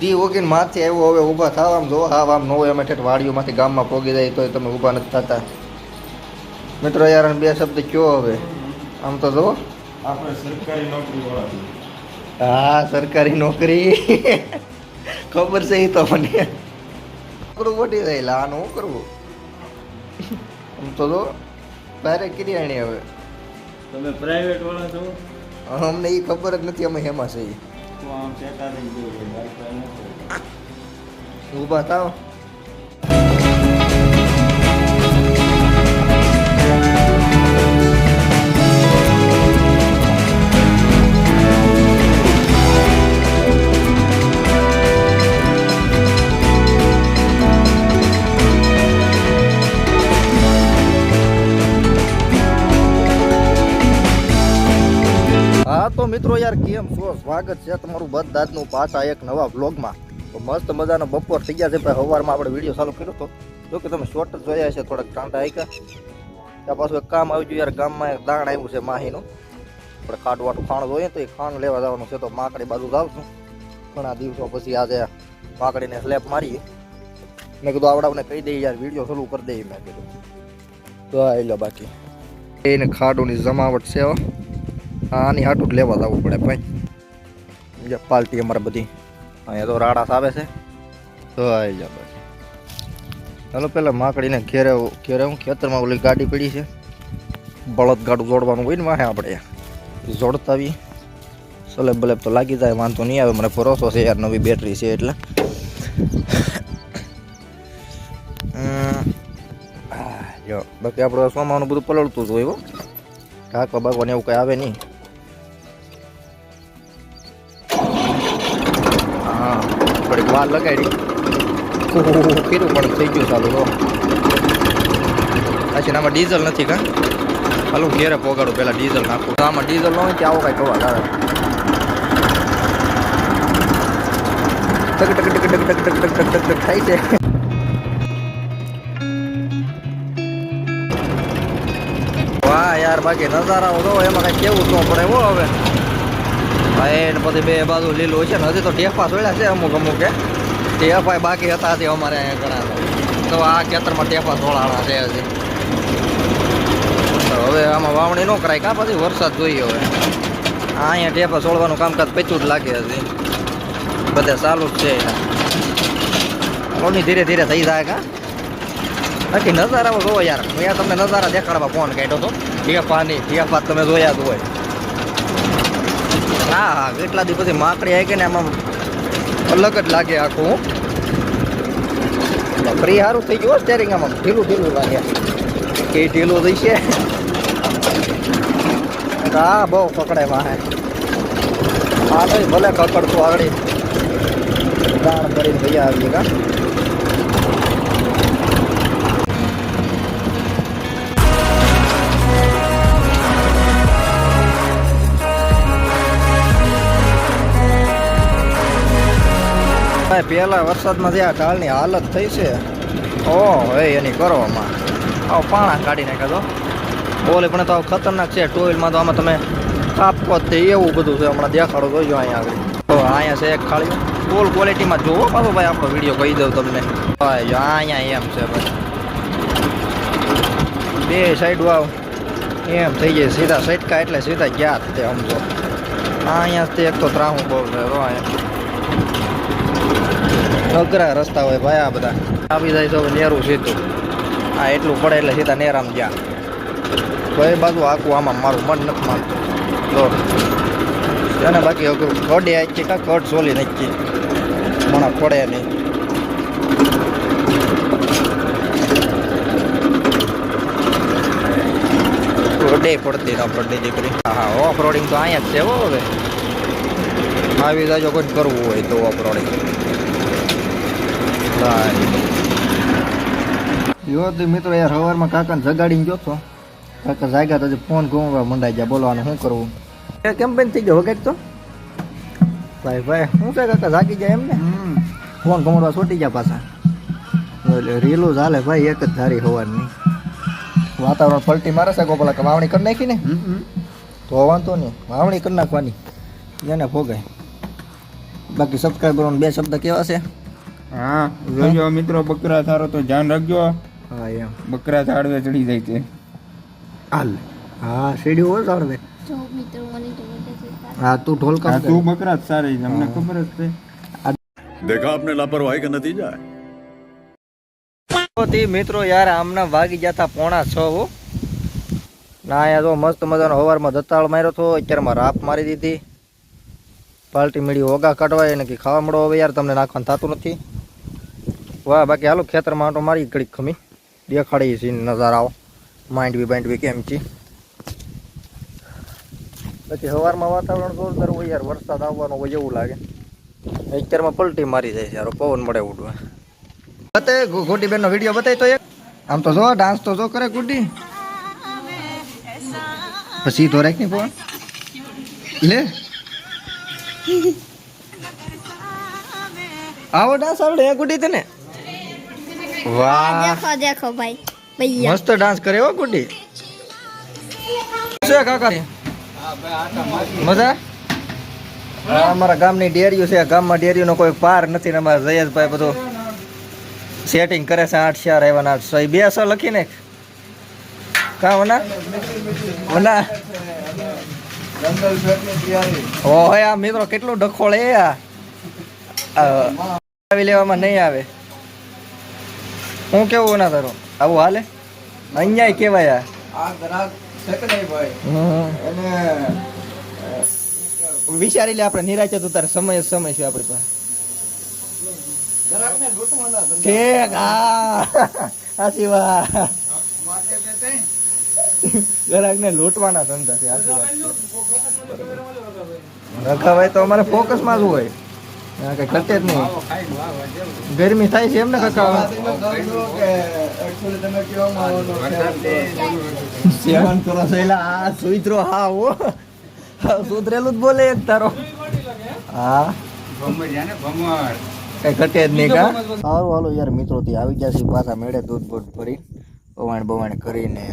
દી ઓગીને માથે આવ્યો હવે ઊભા થાવ આમ જો આવ આમ નો એમ ઠેઠ વાડીઓમાંથી ગામમાં પોગી જાય તોય તમે ઊભા નથી થતા. મિત્રો યાર બે શબ્દ કયો હવે? આમ તો જો. આપણે સરકારી નોકરી હા સરકારી નોકરી. ખબર છે એ તો મને. નોકરું મોટી જાય લા આનું કરવું. આમ તો જો. તારે કિરિયાણી હવે. તમે પ્રાઇવેટ વાળા છો? અમને એ ખબર જ નથી અમે હેમાં છે ઈ. તું આમ ચેતા થઈ ગયો ઊભા થાવ મિત્રો યાર, કેમ છો? સ્વાગત છે તમારું બધાનું પાછા એક નવા વ્લોગમાં. તો મસ્ત મજાનો બપોર થઈ ગયા છે ભાઈ સવારમાં આપણે વીડિયો ચાલુ કર્યો હતો જો કે તમે શોર્ટ જોયા છે થોડાક કાંટા આયકા. ત્યાં પાછું એક કામ આવી ગયું યાર, ગામમાં એક દાણ આવ્યું છે માહીનું. આપણે કાઢવાટું ખાણ જોઈએ તો એ ખાણ લેવા જવાનું છે, તો માકડી બાજુ જાઉં છું. ઘણા દિવસો પછી આજે માકડીને સ્લેપ મારીએ. મેં કીધું આવડાવને કહી દઈએ યાર, વીડિયો ચાલુ કરી દઈએ, મેં કીધું. તો આવી લો બાકી. એને ખાડોની જમાવટ છે હો. આની હાટું લેવા જવું પડે ભાઈ. જે પાર્ટી અમારે બધી. અહીંયા તો રાડાસ આવે છે. તો આવી જાય બસ ચાલો પેલા માકડીને ઘેરે ઘેરે હું ખેતરમાં ઓલી ગાડી પડી છે. બળદ ગાડું જોડવાનું હોય ને વાહે આપણે જોડતા આવી સલેબ બલેબ તો લાગી જાય, વાંધો નહીં આવે. મને ભરોસો છે યાર, નવી બેટરી છે એટલે. જો, બાકી આપણે સોમાનું બધું પલળતું જ હોય ઢાંકવા બાકવાને એવું કંઈ આવે નહીં. વાર લગાડી. કેટલું પણ થઈ ગયું ચાલુ તો પછી આમાં ડીઝલ નથી કા? હાલું, ઘેરે પોગાડું પેલા ડીઝલ નાખું. તો આમાં ડીઝલ ન હોય કે આવો કાંઈ કવા આવે ટક ટક ટક ટક ટક ટક ટક ટક ટક થાય છે. વાહ, યાર, બાકી નજારા તો એમાં કઈ કેવું ન પડે, હો, હવે. ભાઈ પછી બે બાજુ લીલું છે ને, હજી તો ટેફા સોળ્યા છે અમુક અમુક કે ટેફા બાકી હતા હજી અમારે અહીંયા ઘણા તો. આ ખેતરમાં ટેફા ધોળાણા છે હજી. તો હવે આમાં વાવણી ન કરાય, કાં પછી વરસાદ જોઈએ હવે. આ અહીંયા ટેફા છોડવાનું કામકાજ પચું જ લાગે હજી. બધા ચાલુ જ છે કોની ધીરે ધીરે થઈ જાય કા? બાકી નજારા જોવો યાર. મેં તમને નજારા દેખાડવા ફોન કાઢ્યો હતો ટેફાની, ટેફા તમે જોયા જ હોય. હા કેટલા દી પછી માકડી આવી ગઈ ને આમાં અલગ જ લાગે આખું. ફ્રી સારું થઈ ગયું સ્ટેરિંગ આમાં. ઢીલું ઢીલું લાગે. કે ઢીલું થઈ છે હા બહુ પકડે માહે. હા ભલે કકડતું આગળ દાણ કરીને ભૈયા આવી કા ભાઈ, પહેલા વરસાદમાં જે આ ઢાળની હાલત થઈ છે, ઓ હે, એની કરવામાં આવ પાણા કાઢી નાખ્યા તો. ઓલે પણ તો ખતરનાક છે, ટોયલમાં તો આમાં તમે કાપકો તે એવું બધું છે. હમણાં દેખાડો જોઈજો અહીંયા આગળ. તો અહીંયા છે એક ખાલી. ફૂલ ક્વોલિટીમાં જોવો પાછો ભાઈ આપણો વીડિયો કહી દઉં તમને. ભાઈ અહીંયા એમ છે ભાઈ. બે સાઈડ આવ. એમ થઈ જાય, સીધા સટકા એટલે સીધા ગયા તે સમજો અહીંયા તે એક તો ત્રાહું બહુ છે, જો અહીંયા. અઘરા રસ્તા હોય ભાઈ આ બધા. આવી જાય તો નેરું સીધું. આ એટલું પડે એટલે સીધા નેરામ ગયા. ભાઈ બાજુ આખું આમાં મારું મન નથી માનતું. તો અને બાકી અઘરું. કડે આખી કાં કડ સોલી નાખી. મને પડે નહીં. કડે પડતી ના પડતી દીકરી. હા હા ઓફ રોડિંગ તો અહીંયા જ છે હવે. આવી જાજો કોઈ કરવું હોય તો ઓફ રોડિંગ તો મિત્રો યાર સવારમાં કાકાને જગાડીને ગયો તો કાકા જાગ્યા તો ફોન ઘૂમવા મંડાઈ ગયા બોલવાનું શું કરવું? કેમ બંધ થઈ ગયો વગેરે તો ભાઈ ભાઈ શું છે કાકા જાગી જાય એમ ને ફોન ઘૂમડવા છોટી ગયા પાછા. એટલે રીલું ચાલે ભાઈ એક જ ધારી સવારની વાતાવરણ પલટી મારે છે ગોપાલા કે વાવણી કરી નાખી ને? તો વાંધો નહીં વાવણી કરી નાખવાની. એને ભોગાય. બાકી સબસ્ક્રાઈબરોને બે શબ્દ કેવા છે? હા જોજો મિત્રો બકરા થારો તો ધ્યાન રાખજો. હા એમ. બકરા ઝાડવે ચડી જાય છે. હાલ. હા સીડી હોય ઝાડવે? હા તું ઢોલકા તું બકરા સારી છે અમને ખબર જ છે. દેખા આપને લાપરવાહી કે નથી જાય? મિત્રો યાર આમના વાગી જતા પોણા છ હો. ના યાર તો મસ્ત મજાનો હવારમાં દત્તાળ માર્યો તો અત્યારમાં રાપ મારી દીધી. પાલટી મીડી ઓગા કાઢવાય ને કે ખાવા મળો હવે યાર તમને નાખવાનું થતું નથી. વાહ, બાકી હાલો, ખેતરમાં આંટો મારી ઘડીક ખમી. દેખાડી છે નજારાઓ. માંડવી બાંડવી કેમ છે? પછી સવારમાં વાતાવરણ જોરદાર હોય યાર, વરસાદ આવવાનો હોય એવું લાગે. અત્યારમાં પલટી મારી જાય છે યાર, પવન મળે ઉડવા. બતાય ગોટી બેનનો વીડિયો બતાય તો એક. આમ તો જો, ડાન્સ તો જો કરે ગુડી પછી તો રાખની ફોન લે. આવો ડાન્સ આવડે ગુડી તને? વાહ. દેખો દેખો ભાઈ. ભૈયા. મસ્ત ડાન્સ કરે હો ગુડી શું કાકા? મજા? અમારા ગામની ડેરીઓ છે. ગામમાં ડેરીઓનો કોઈ પાર નથી ને અમારા જયેશભાઈ બધું સેટિંગ કરે છે. આઠ ચાર આવ્યા આઠ સો બે સો લખી ને. કા વના વના ઓય આ મિત્રો કેટલું ડખોળ એ આ, આવી લેવામાં નહીં આવે. હું કેવું ના તારો આવું હાલે? અહીંયા કેવાય આ. વિચારી લે આપણે નિરાચે તો તારે સમય જ સમય છે આપણી પાસે. ઠીક હા સાચી વાત. ગ્રાહક ને લૂંટવાના ધંધા છે રખાવાય તો અમારે ફોકસમાં જ હોય. કઈ ઘટે જ નહીં. ગરમી થાય છે એમને કાકા? સેવન કરો છો એટલે આ સુઈત્રો હા, હો. સુધરેલું જ બોલે એક તારો. હા. કઈ ઘટે જ નહીં કા? સારું હાલો યાર, મિત્રો થી આવી ગયા છે પાછા મેળે દૂધ બૂધ ભરી, પવાણ બવાણ કરીને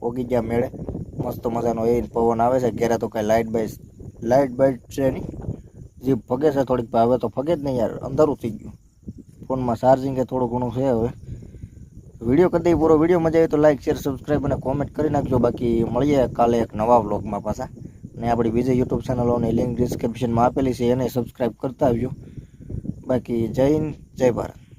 પોગી ગયા મેળે. મસ્ત મજાનો એ પવન આવે છે, ઘેરે તો કઈ લાઇટ બાઈટ લાઇટ બાઈટ છે નહીં. જે ફગે છે થોડીક હવે તો ફગે જ નહીં યાર, અંધારું થઈ ગયું. ફોનમાં ચાર્જિંગ એ થોડું ઘણું છે હવે. વીડિયો કરી દઈ પૂરો વીડિયો મજા આવી તો લાઈક શેર સબસ્ક્રાઈબ અને કોમેન્ટ કરી નાખજો. બાકી મળીએ કાલે એક નવા વ્લોગમાં પાછા. અને આપણી બીજી યુટ્યુબ ચેનલોની લિંક ડિસ્ક્રિપ્શનમાં આપેલી છે, એને સબસ્ક્રાઈબ કરતા આવજો. બાકી જય હિન્દ, જય ભારત.